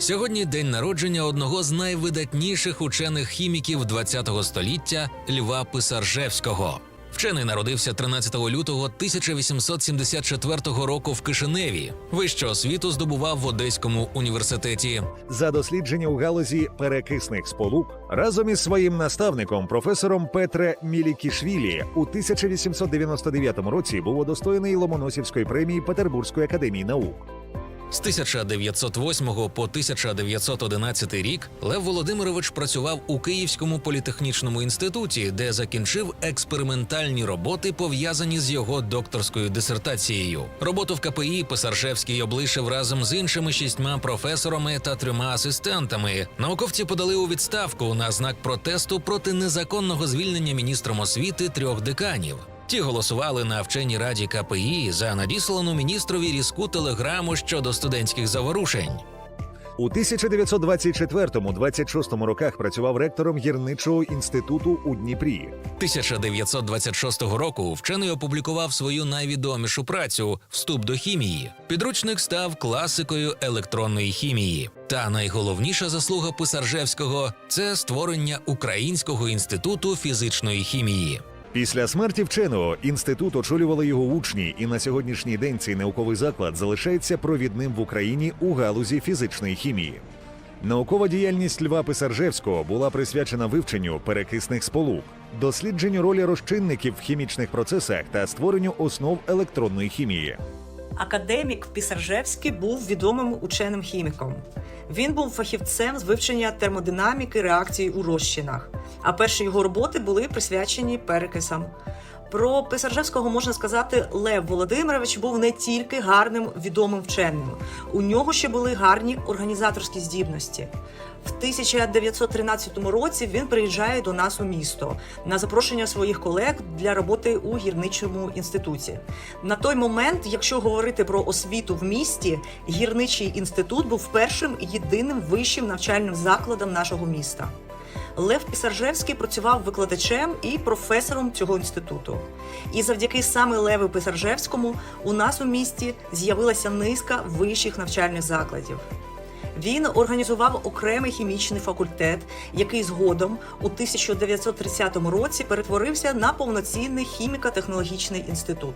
Сьогодні день народження одного з найвидатніших учених хіміків ХХ століття Льва Писаржевського. Вчений народився 13 лютого 1874 року в Кишиневі. Вищу освіту здобував в Одеському університеті. за дослідження у галузі перекисних сполук разом із своїм наставником, професором Петре Мілікішвілі, у 1899 році був удостоєний Ломоносівської премії Петербурзької академії наук. З 1908 по 1911 рік Лев Володимирович працював у Київському політехнічному інституті, де закінчив експериментальні роботи, пов'язані з його докторською дисертацією. Роботу в КПІ Писаршевський облишив разом з іншими шістьма професорами та трьома асистентами. Науковці подали у відставку на знак протесту проти незаконного звільнення міністром освіти трьох деканів. Ті голосували на вченій раді КПІ за надіслану міністрові різку телеграму щодо студентських заворушень. У 1924-26 роках працював ректором гірничого інституту у Дніпрі. 1926 року вчений опублікував свою найвідомішу працю Вступ до хімії. Підручник став класикою електронної хімії. Та найголовніша заслуга Писаржевського це створення Українського інституту фізичної хімії. Після смерті вченого інститут очолювали його учні, і на сьогоднішній день цей науковий заклад залишається провідним в Україні у галузі фізичної хімії. Наукова діяльність Льва Писаржевського була присвячена вивченню перекисних сполук, дослідженню ролі розчинників в хімічних процесах та створенню основ електронної хімії. Академік Пісаржевський був відомим ученим хіміком. Він був фахівцем з вивчення термодинаміки реакцій у розчинах, а перші його роботи були присвячені перекисам. Про Писаржевського можна сказати, Лев Володимирович був не тільки гарним відомим вченим, у нього ще були гарні організаторські здібності. В 1913 році він приїжджає до нас у місто на запрошення своїх колег для роботи у гірничому інституті. На той момент, якщо говорити про освіту в місті, гірничий інститут був першим і єдиним вищим навчальним закладом нашого міста. Лев Пісаржевський працював викладачем і професором цього інституту. І завдяки саме Леву Писаржевському у нас у місті з'явилася низка вищих навчальних закладів. Він організував окремий хімічний факультет, який згодом у 1930 році перетворився на повноцінний хіміко-технологічний інститут.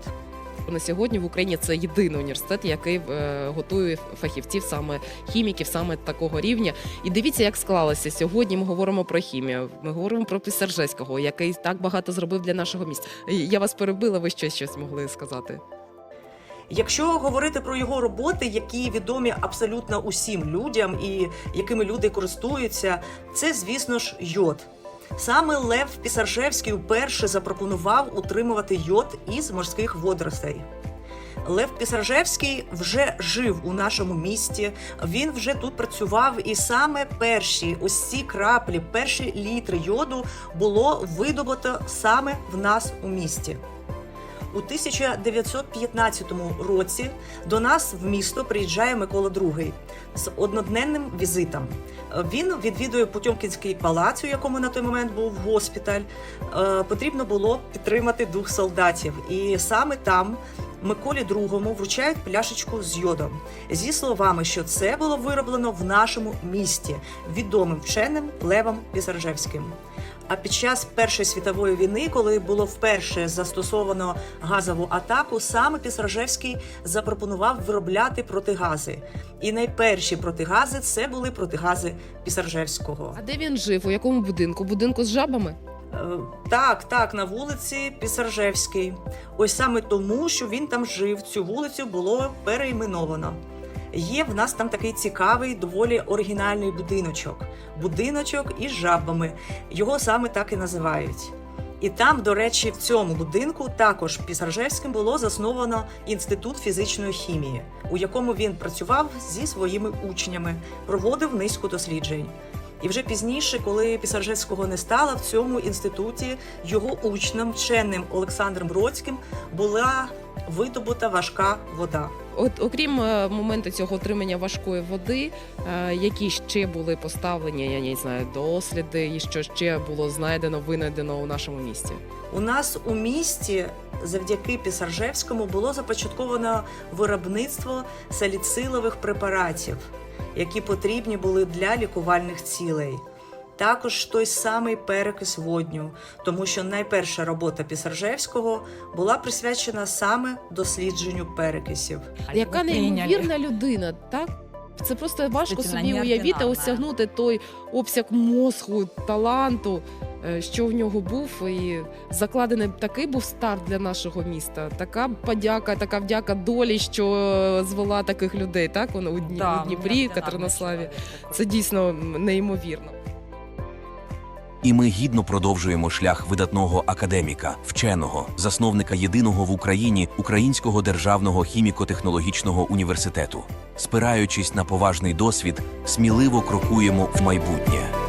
На сьогодні в Україні це єдиний університет, який е, готує фахівців саме хіміків, саме такого рівня. І дивіться, як склалося сьогодні. Ми говоримо про хімію. Ми говоримо про Писаржевського, який так багато зробив для нашого міста. Я вас перебила. Ви ще щось могли сказати? Якщо говорити про його роботи, які відомі абсолютно усім людям і якими люди користуються, це, звісно ж, йод. Саме Лев Пісаржевський вперше запропонував утримувати йод із морських водоростей. Лев Пісаржевський вже жив у нашому місті. Він вже тут працював, і саме перші ось ці краплі, перші літри йоду було видобуто саме в нас у місті. У 1915 році до нас в місто приїжджає Микола II з одноденним візитом. Він відвідує Потьомкінський палац, у якому на той момент був госпіталь. Е, Потрібно було підтримати дух солдатів, і саме там. Миколі II вручають пляшечку з йодом зі словами, що це було вироблено в нашому місті відомим вченим Левом Пісаржевським. А під час Першої світової війни, коли було вперше застосовано газову атаку, саме Пісаржевський запропонував виробляти протигази. І найперші протигази це були протигази Пісаржевського. А де він жив? У якому будинку? Будинку з жабами? Е, Так, так, на вулиці Пісаржевській. Ось саме тому, що він там жив, цю вулицю було перейменовано. Є в нас там такий цікавий, доволі оригінальний будиночок. Будиночок із жабами. Його саме так і називають. І там, до речі, в цьому будинку також Пісаржевським було засновано інститут фізичної хімії, у якому він працював зі своїми учнями, проводив низку досліджень. І вже пізніше, коли Пісаржевського не стало, в цьому інституті його учнем, вченим Олександром Бродським, була видобута важка вода. От окрім е, моменту цього отримання важкої води, е, які ще були поставлені, я не знаю, досліди, і що ще було знайдено, винайдено у нашому місті. У нас у місті завдяки Пісаржевському було започатковано виробництво саліцилових препаратів. Які потрібні були для лікувальних цілей. Також той самий перекис водню, тому що найперша робота Пісаржевського була присвячена саме дослідженню перекисів. Яка неймовірна людина, так? Це просто важко собі уявити, осягнути той обсяг мозку, таланту, що в нього був. І закладений такий був старт для нашого міста. Така подяка, така вдяка долі, що е, звела таких людей. Так воно у, Дні, Да, у Дніпрі, неординарный Катеринославі. Це дійсно неймовірно. І ми гідно продовжуємо шлях видатного академіка, вченого, засновника єдиного в Україні Українського державного хіміко-технологічного університету. Спираючись на поважний досвід, сміливо крокуємо в майбутнє.